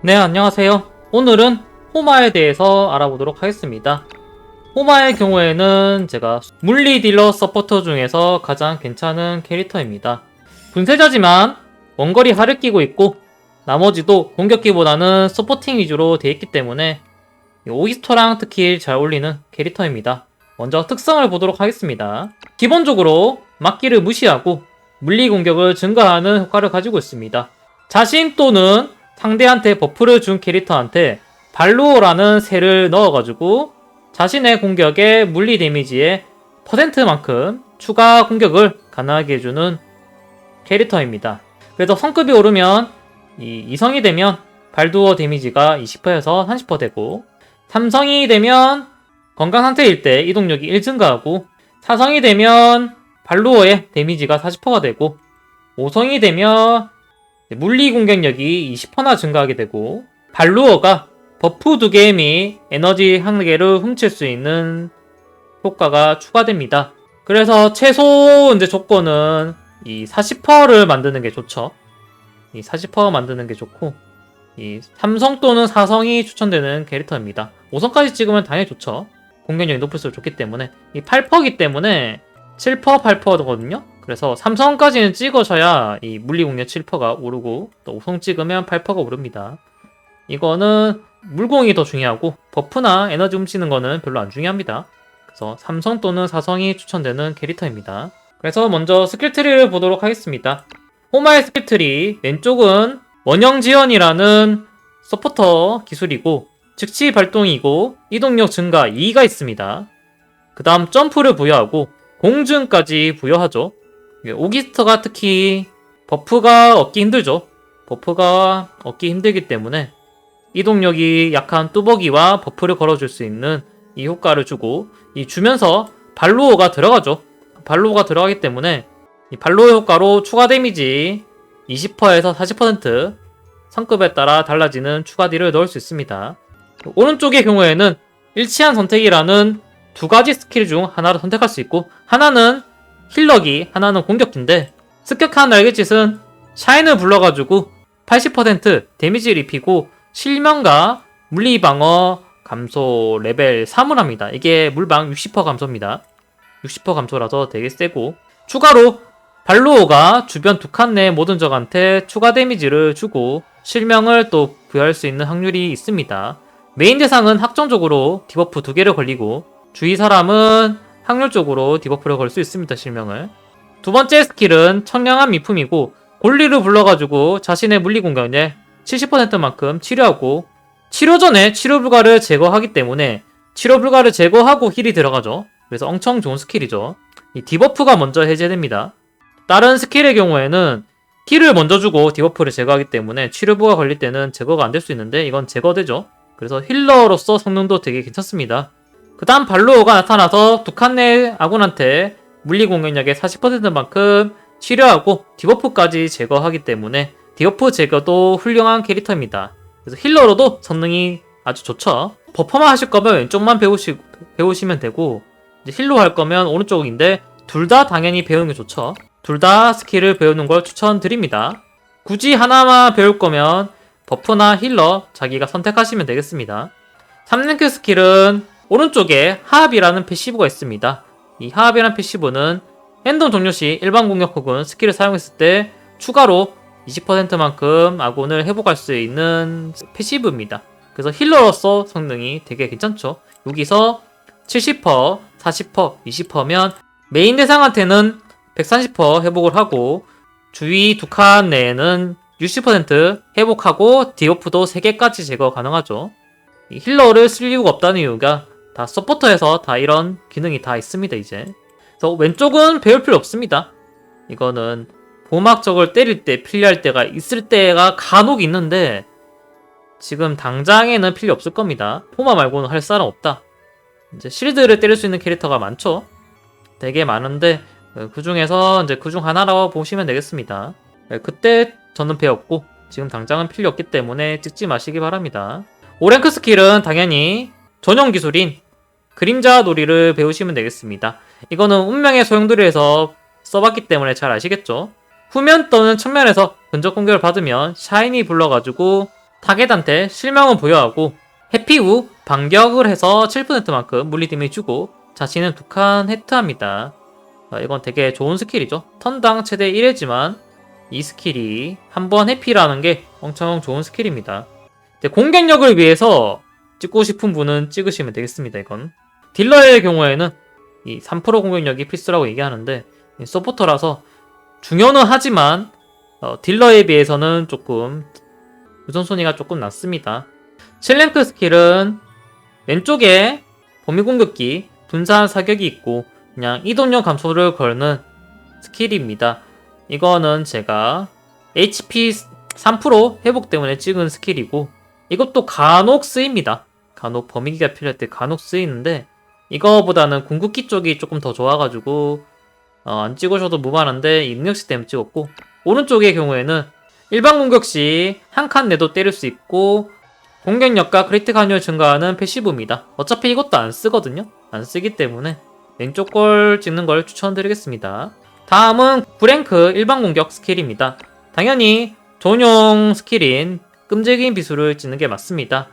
네, 안녕하세요. 오늘은 호마에 대해서 알아보도록 하겠습니다. 호마의 경우에는 제가 물리 딜러 서포터 중에서 가장 괜찮은 캐릭터입니다. 분쇄자지만 원거리 활을 끼고 있고 나머지도 공격기보다는 서포팅 위주로 되어 있기 때문에 이 오이스터랑 특히 잘 어울리는 캐릭터입니다. 먼저 특성을 보도록 하겠습니다. 기본적으로 막기를 무시하고 물리 공격을 증가하는 효과를 가지고 있습니다. 자신 또는 상대한테 버프를 준 캐릭터한테 발로라는 새를 넣어가지고 자신의 공격의 물리 데미지의 퍼센트만큼 추가 공격을 가능하게 해주는 캐릭터입니다. 그래서 성급이 오르면 이 이성이 되면 발두어 데미지가 20%에서 30% 되고 삼성이 되면 건강 상태일 때 이동력이 1 증가하고 사성이 되면 발루어의 데미지가 40%가 되고 5성이 되면 물리 공격력이 20%나 증가하게 되고 발루어가 버프 두 개 및 에너지 한 개를 훔칠 수 있는 효과가 추가됩니다. 그래서 최소 이제 조건은 이 40%를 만드는 게 좋죠. 이 40% 만드는 게 좋고 이 삼성 또는 사성이 추천되는 캐릭터입니다. 5성까지 찍으면 당연히 좋죠. 공격력이 높을수록 좋기 때문에 이 8%기 때문에 7% 8%거든요. 그래서 삼성까지는 찍으셔야 이 물리 공격 7%가 오르고 또 5성 찍으면 8%가 오릅니다. 이거는 물공이 더 중요하고 버프나 에너지 훔치는 거는 별로 안 중요합니다. 그래서 삼성 또는 사성이 추천되는 캐릭터입니다. 그래서 먼저 스킬 트리를 보도록 하겠습니다. 호마의 스킬 트리 왼쪽은 원형 지연이라는 서포터 기술이고 즉시 발동이고 이동력 증가 2가 있습니다. 그 다음 점프를 부여하고 공중까지 부여하죠. 오기스터가 특히 버프가 얻기 힘들죠. 버프가 얻기 힘들기 때문에 이동력이 약한 뚜벅이와 버프를 걸어줄 수 있는 이 효과를 주고 이 주면서 발로어가 들어가죠. 발로어가 들어가기 때문에 이 발로어 효과로 추가 데미지 20%에서 40% 성급에 따라 달라지는 추가 딜을 넣을 수 있습니다. 오른쪽의 경우에는 일치한 선택이라는 두 가지 스킬 중 하나를 선택할 수 있고 하나는 힐러기, 하나는 공격기인데 습격한 날갯짓은 샤인을 불러가지고 80% 데미지를 입히고 실명과 물리방어 감소 레벨 3을 합니다. 이게 물방 60% 감소입니다. 60% 감소라서 되게 세고 추가로 발로오가 주변 두 칸 내 모든 적한테 추가 데미지를 주고 실명을 또 부여할 수 있는 확률이 있습니다. 메인 대상은 확정적으로 디버프 두 개를 걸리고 주위 사람은 확률적으로 디버프를 걸 수 있습니다. 실명을. 두 번째 스킬은 청량한 미품이고 골리를 불러가지고 자신의 물리 공격력 70%만큼 치료하고 치료 전에 치료 불가를 제거하기 때문에 치료 불가를 제거하고 힐이 들어가죠. 그래서 엄청 좋은 스킬이죠. 이 디버프가 먼저 해제됩니다. 다른 스킬의 경우에는 힐을 먼저 주고 디버프를 제거하기 때문에 치료부가 걸릴 때는 제거가 안 될 수 있는데 이건 제거되죠. 그래서 힐러로서 성능도 되게 괜찮습니다. 그 다음 발로어가 나타나서 두 칸 내 아군한테 물리 공격력의 40%만큼 치료하고 디버프까지 제거하기 때문에 디버프 제거도 훌륭한 캐릭터입니다. 그래서 힐러로도 성능이 아주 좋죠. 버퍼만 하실 거면 왼쪽만 배우시, 배우시면 되고 힐로 할 거면 오른쪽인데 둘 다 당연히 배우는 게 좋죠. 둘 다 스킬을 배우는 걸 추천드립니다. 굳이 하나만 배울 거면 버프나 힐러 자기가 선택하시면 되겠습니다. 3랭크 스킬은 오른쪽에 하합이라는 패시브가 있습니다. 이 하합이라는 패시브는 핸덤 종료 시 일반 공격 혹은 스킬을 사용했을 때 추가로 20%만큼 아군을 회복할 수 있는 패시브입니다. 그래서 힐러로서 성능이 되게 괜찮죠. 여기서 70%, 40%, 20%면 메인 대상한테는 130% 회복을 하고 주위 두 칸 내에는 60% 회복하고 디오프도 3개까지 제거 가능하죠. 이 힐러를 쓸 이유가 없다는 이유가 다 서포터에서 다 이런 기능이 다 있습니다 이제. 그래서 왼쪽은 배울 필요 없습니다. 이거는 보막 적을 때릴 때 필요할 때가 있을 때가 간혹 있는데 지금 당장에는 필요 없을 겁니다. 포마 말고는 할 사람 없다. 이제 실드를 때릴 수 있는 캐릭터가 많죠. 되게 많은데 그 중에서 이제 그 중 하나라고 보시면 되겠습니다. 네, 그때 저는 배웠고 지금 당장은 필요 없기 때문에 찍지 마시기 바랍니다. 오랭크 스킬은 당연히 전용 기술인 그림자 놀이를 배우시면 되겠습니다. 이거는 운명의 소용돌이에서 써봤기 때문에 잘 아시겠죠? 후면 또는 측면에서 근접 공격을 받으면 샤이니 불러가지고 타겟한테 실명은 부여하고 해피 후 반격을 해서 7%만큼 물리 데미지 주고 자신은 두칸 해트합니다. 아, 이건 되게 좋은 스킬이죠. 턴당 최대 1회지만 이 스킬이 한 번 해피라는 게 엄청 좋은 스킬입니다. 공격력을 위해서 찍고 싶은 분은 찍으시면 되겠습니다. 이건 딜러의 경우에는 이 3% 공격력이 필수라고 얘기하는데 이 서포터라서 중요는 하지만 어, 딜러에 비해서는 조금 우선순위가 조금 낮습니다. 7랭크 스킬은 왼쪽에 범위 공격기, 분산 사격이 있고 그냥 이동력 감소를 걸는 스킬입니다. 이거는 제가 HP 3% 회복 때문에 찍은 스킬이고 이것도 간혹 쓰입니다. 간혹 범위기가 필요할 때 간혹 쓰이는데 이거보다는 궁극기 쪽이 조금 더 좋아가지고 어, 안 찍으셔도 무방한데 이 능력치 때문에 찍었고 오른쪽의 경우에는 일반 공격 시 한 칸 내도 때릴 수 있고 공격력과 크리틱 확률 증가하는 패시브입니다. 어차피 이것도 안 쓰거든요. 안 쓰기 때문에 왼쪽 걸 찍는 걸 추천드리겠습니다. 다음은 브랭크 일반 공격 스킬입니다. 당연히 전용 스킬인 끔찍인 비수를 찍는 게 맞습니다.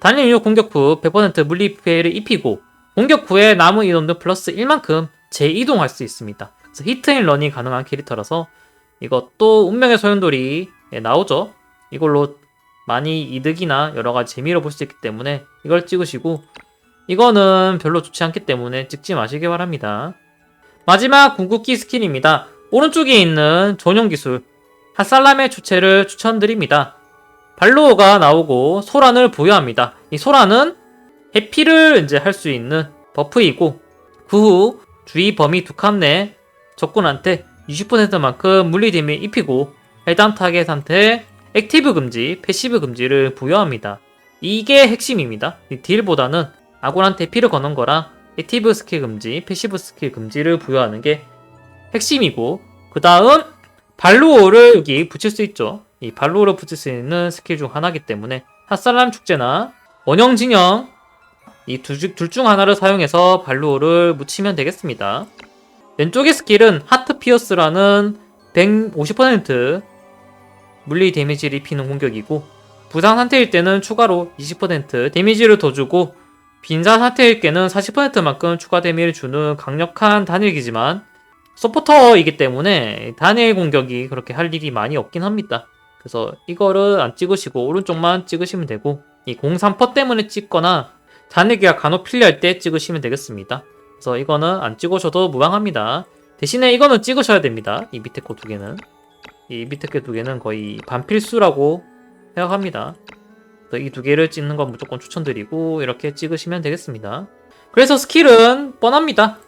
단일 유효 공격 후 100% 물리 피해를 입히고 공격 후에 남은 이동도 플러스 1만큼 재이동할 수 있습니다. 그래서 히트앤런이 가능한 캐릭터라서 이것도 운명의 소용돌이 나오죠. 이걸로 많이 이득이나 여러 가지 재미로 볼 수 있기 때문에 이걸 찍으시고 이거는 별로 좋지 않기 때문에 찍지 마시기 바랍니다. 마지막 궁극기 스킬입니다. 오른쪽에 있는 전용 기술 핫살람의 주체를 추천드립니다. 발로어가 나오고 소란을 부여합니다. 이 소란은 해피를 이제 할 수 있는 버프이고 그 후 주위 범위 두 칸 내 적군한테 20%만큼 물리 데미지 입히고 해당 타겟한테 액티브 금지, 패시브 금지를 부여합니다. 이게 핵심입니다. 이 딜보다는 아군한테 피를 거는 거랑 액티브 스킬 금지, 패시브 스킬 금지를 부여하는 게 핵심이고 그 다음 발로어를 여기 붙일 수 있죠. 이 발로어를 붙일 수 있는 스킬 중 하나이기 때문에 핫살람 축제나 원형 진영 이 둘 중 하나를 사용해서 발로어를 묻히면 되겠습니다. 왼쪽의 스킬은 하트 피어스라는 150% 물리 데미지를 입히는 공격이고 부상 상태일 때는 추가로 20% 데미지를 더 주고 빈사 상태일 때는 40%만큼 추가 데미를 주는 강력한 단일기지만 서포터이기 때문에 단일 공격이 그렇게 할 일이 많이 없긴 합니다. 그래서 이거를 안 찍으시고 오른쪽만 찍으시면 되고 이 03퍼 때문에 찍거나 단일기가 간혹 필요할 때 찍으시면 되겠습니다. 그래서 이거는 안 찍으셔도 무방합니다. 대신에 이거는 찍으셔야 됩니다. 이 밑에 거 두 개는. 이 밑에 거 두 개는 거의 반필수라고 생각합니다. 이 두 개를 찍는 건 무조건 추천드리고 이렇게 찍으시면 되겠습니다. 그래서 스킬은 뻔합니다.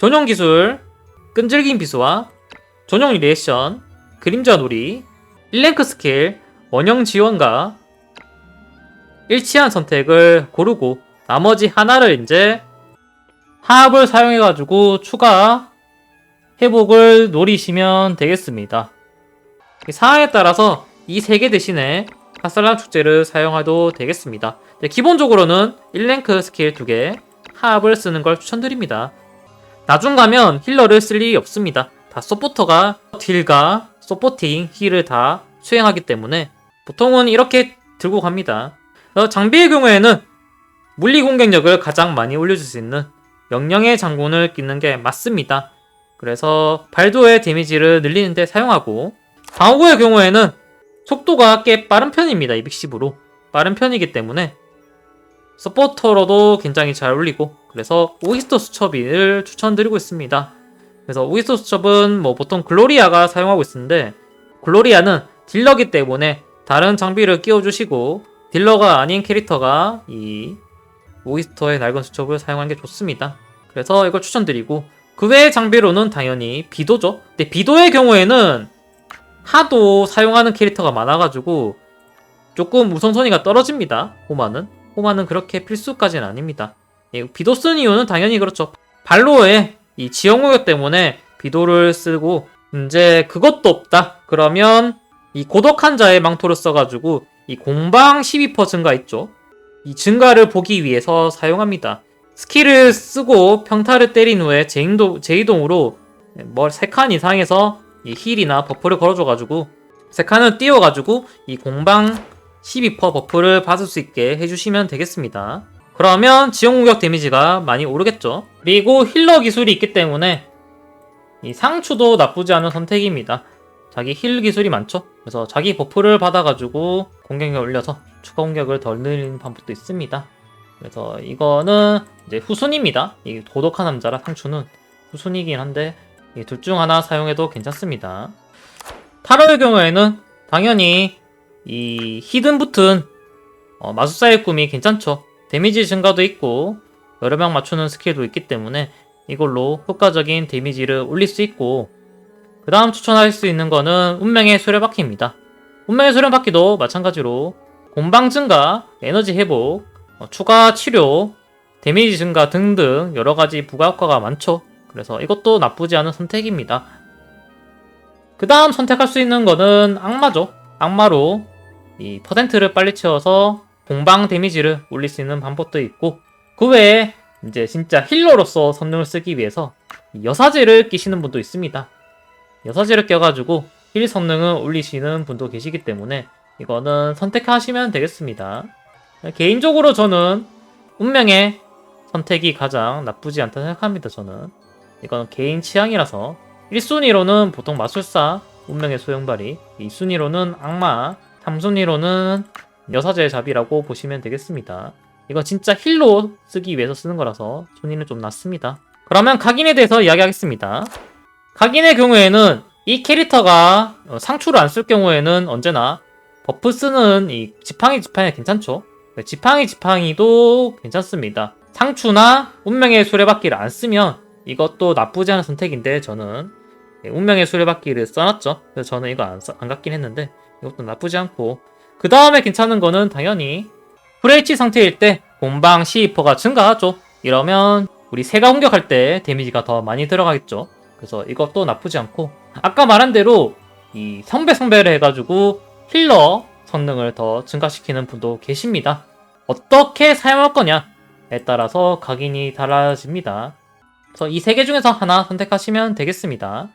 전용 기술, 끈질긴 비수와 전용 리액션, 그림자 놀이, 1랭크 스킬, 원형 지원과 일치한 선택을 고르고 나머지 하나를 이제 하합을 사용해가지고 추가 회복을 노리시면 되겠습니다. 상황에 따라서 이 세 개 대신에 핫살람 축제를 사용해도 되겠습니다. 네, 기본적으로는 1랭크 스킬 2개 하합을 쓰는 걸 추천드립니다. 나중 가면 힐러를 쓸 일이 없습니다. 다 서포터가 딜과 서포팅, 힐을 다 수행하기 때문에 보통은 이렇게 들고 갑니다. 어, 장비의 경우에는 물리 공격력을 가장 많이 올려줄 수 있는 명령의 장군을 끼는 게 맞습니다. 그래서 발도의 데미지를 늘리는데 사용하고 방어구의 경우에는 속도가 꽤 빠른 편입니다. 210으로 빠른 편이기 때문에 서포터로도 굉장히 잘 올리고 그래서 오이스터 수첩을 추천드리고 있습니다. 그래서 오이스터 수첩은 뭐 보통 글로리아가 사용하고 있는데 글로리아는 딜러기 때문에 다른 장비를 끼워주시고 딜러가 아닌 캐릭터가 이 오이스터의 낡은 수첩을 사용하는 게 좋습니다. 그래서 이걸 추천드리고 그 외의 장비로는 당연히 비도죠. 근데 비도의 경우에는 하도 사용하는 캐릭터가 많아가지고 조금 우선순위가 떨어집니다. 호마는 호마는 그렇게 필수까지는 아닙니다. 예, 비도 쓴 이유는 당연히 그렇죠. 발로에 이 지형 공격 때문에 비도를 쓰고 이제 그것도 없다. 그러면 이 고독한 자의 망토를 써가지고 이 공방 12% 증가 있죠. 이 증가를 보기 위해서 사용합니다. 스킬을 쓰고 평타를 때린 후에 재이동, 재이동으로 뭐 3칸 이상에서 이 힐이나 버프를 걸어줘가지고 3칸을 띄워가지고 이 공방 12% 버프를 받을 수 있게 해주시면 되겠습니다. 그러면 지역 공격 데미지가 많이 오르겠죠. 그리고 힐러 기술이 있기 때문에 이 상추도 나쁘지 않은 선택입니다. 자기 힐 기술이 많죠. 그래서 자기 버프를 받아가지고 공격력 올려서 추가 공격을 덜 늘리는 방법도 있습니다. 그래서 이거는 이제 후순입니다. 이 고독한 남자라 상추는 후순이긴 한데 둘 중 하나 사용해도 괜찮습니다. 타로의 경우에는 당연히 이 히든 붙은 어, 마술사의 꿈이 괜찮죠. 데미지 증가도 있고 여러 명 맞추는 스킬도 있기 때문에 이걸로 효과적인 데미지를 올릴 수 있고 그 다음 추천할 수 있는 거는 운명의 수레바퀴입니다. 운명의 수레바퀴도 마찬가지로 공방 증가, 에너지 회복, 어, 추가 치료, 데미지 증가 등등 여러 가지 부가 효과가 많죠. 그래서 이것도 나쁘지 않은 선택입니다. 그 다음 선택할 수 있는 거는 악마죠. 악마로 이 퍼센트를 빨리 채워서 공방 데미지를 올릴 수 있는 방법도 있고 그 외에 이제 진짜 힐러로서 선능을 쓰기 위해서 이 여사제를 끼시는 분도 있습니다. 여사제를 껴가지고 힐 성능을 올리시는 분도 계시기 때문에 이거는 선택하시면 되겠습니다. 개인적으로 저는 운명의 선택이 가장 나쁘지 않다 생각합니다. 저는 이건 개인 취향이라서 1순위로는 보통 마술사 운명의 소용발이 2순위로는 악마 3순위로는 여사제 잡이라고 보시면 되겠습니다. 이건 진짜 힐로 쓰기 위해서 쓰는 거라서 순위는 좀 낮습니다. 그러면 각인에 대해서 이야기하겠습니다. 각인의 경우에는 이 캐릭터가 어, 상추를 안 쓸 경우에는 언제나 버프 쓰는 이 지팡이 지팡이 괜찮죠? 네, 지팡이 지팡이도 괜찮습니다. 상추나 운명의 수레바퀴를 안 쓰면 이것도 나쁘지 않은 선택인데 저는 예, 운명의 수레바퀴를 써놨죠. 그래서 저는 이거 안, 써- 안 갖긴 했는데 이것도 나쁘지 않고 그 다음에 괜찮은 거는 당연히 프레이치 상태일 때 공방 12%가 증가하죠. 이러면 우리 새가 공격할 때 데미지가 더 많이 들어가겠죠. 그래서 이것도 나쁘지 않고 아까 말한 대로 이 성배 성배를 해가지고 힐러 성능을 더 증가시키는 분도 계십니다. 어떻게 사용할 거냐에 따라서 각인이 달라집니다. 그래서 이 세 개 중에서 하나 선택하시면 되겠습니다.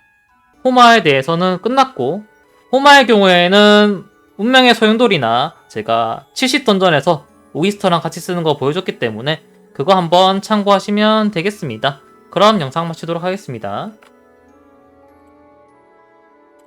호마에 대해서는 끝났고 호마의 경우에는 운명의 소용돌이나 제가 70던전에서 오이스터랑 같이 쓰는 거 보여줬기 때문에 그거 한번 참고하시면 되겠습니다. 그럼 영상 마치도록 하겠습니다.